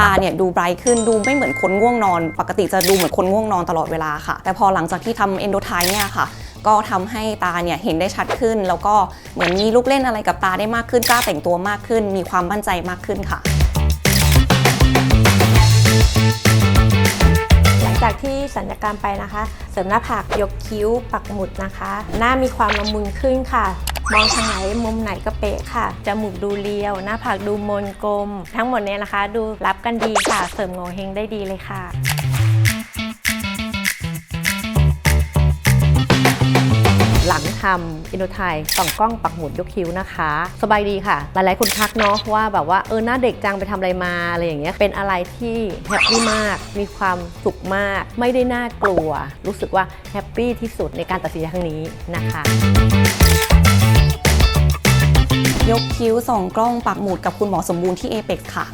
ตาเนี่ยดูไบรท์ขึ้นดูไม่เหมือนคนง่วงนอน ปกติจะดูเหมือนคนง่วงนอนตลอดเวลาค่ะ แต่พอหลังจากที่ทำเอนโดไทเนี่ยค่ะก็ทำให้ตาเนี่ยเห็นได้ชัดขึ้น แล้วก็เหมือนมีลูกเล่นอะไรกับตาได้มากขึ้นกล้าแต่งตัวมากขึ้น มีความมั่นใจมากขึ้นค่ะ หลังจากที่สัญญกรรมไปนะคะ เสริมหน้าผากยกคิ้วปักหมุดนะคะ หน้ามีความละมุนขึ้นค่ะ มองทางไหนมุมไหนก็เป๊ะค่ะ จมูกดูเรียว หน้าผากดูมนกลม ทั้งหมดเนี้นะคะ ดูรับกันดีค่ะ เสริมโงเฮงได้ดีเลยค่ะหลังทำอินโดไทยส่องกล้องปักหมุดยกคิ้วนะคะ สบายดีค่ะ หลายๆคนทักเนาะว่าแบบว่าเออหน้าเด็กจังไปทำอะไรมาอะไรอย่างเงี้ยเป็นอะไรที่แฮปปี้มาก มีความสุขมาก ไม่ได้น่ากลัว รู้สึกว่าแฮปปี้ที่สุดในการตัดสินใจครั้งนี้นะคะ ยกคิ้วส่องกล้องปักหมุดกับคุณหมอสมบูรณ์ที่เอเปกค่ะ